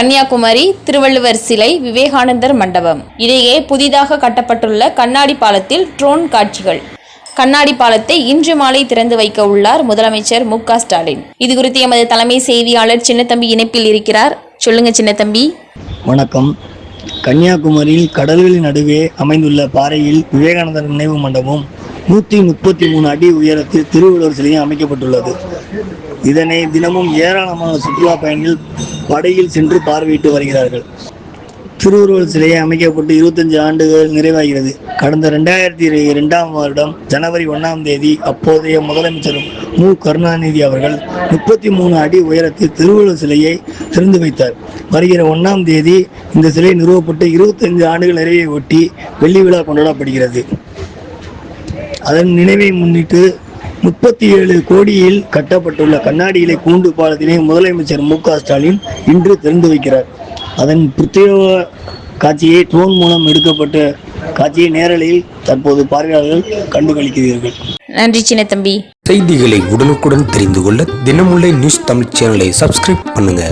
கன்னியாகுமரி திருவள்ளுவர் சிலை விவேகானந்தர் மண்டபம். இடையே புதிதாக கட்டப்பட்டுள்ள கண்ணாடி பாலத்தில் ட்ரோன் காட்சிகள். கண்ணாடி பாலத்தை இன்று மாலை திறந்து வைக்க உள்ளார் முதலமைச்சர் மு க ஸ்டாலின். இது குறித்து எமது தலைமை செய்தியாளர் சின்னத்தம்பி இணைப்பில் இருக்கிறார். சொல்லுங்க சின்னத்தம்பி. வணக்கம். கன்னியாகுமரியில் கடல்களின் நடுவே அமைந்துள்ள பாறையில் விவேகானந்தர் நினைவு மண்டபம் நூற்றி முப்பத்தி மூணு அடி உயரத்தில் திருவள்ளுவர் சிலையும் அமைக்கப்பட்டுள்ளது. இதனை தினமும் ஏராளமான சுற்றுலா பயணிகள் படையில் சென்று பார்வையிட்டு வருகிறார்கள். திருவள்ளுவர் சிலையை அமைக்கப்பட்டு இருபத்தஞ்சு ஆண்டுகள் நிறைவாகிறது. கடந்த ரெண்டாயிரத்தி ரெண்டாம் வருடம் ஜனவரி ஒன்றாம் தேதி அப்போதைய முதலமைச்சர் மு. கருணாநிதி அவர்கள் முப்பத்தி மூணு அடி உயரத்தில் திருவள்ளுவர் சிலையை திறந்து வைத்தார். வருகிற ஒன்றாம் தேதி இந்த சிலை நிறுவப்பட்டு இருபத்தஞ்சு ஆண்டுகள் நிறைவை ஒட்டி வெள்ளி விழா கொண்டாடப்படுகிறது. அதன் நினைவை முன்னிட்டு முப்பத்தி ஏழு கோடியில் கட்டப்பட்டுள்ள கண்ணாடி இலை கூண்டு பாலத்தினை முதலமைச்சர் மு க ஸ்டாலின் இன்று திறந்து வைக்கிறார். அதன் பிரத்யேக காட்சியை ட்ரோன் மூலம் எடுக்கப்பட்ட காட்சியை நேரலையில் தற்போது பார்வையாளர்கள் கண்டுகளிக்கிறீர்கள். நன்றி சின்னத்தம்பி செய்திகளை உடனுக்குடன் தெரிந்து கொள்ள தினமுல்லை நியூஸ் தமிழ் சேனலை சப்ஸ்கிரைப் பண்ணுங்க.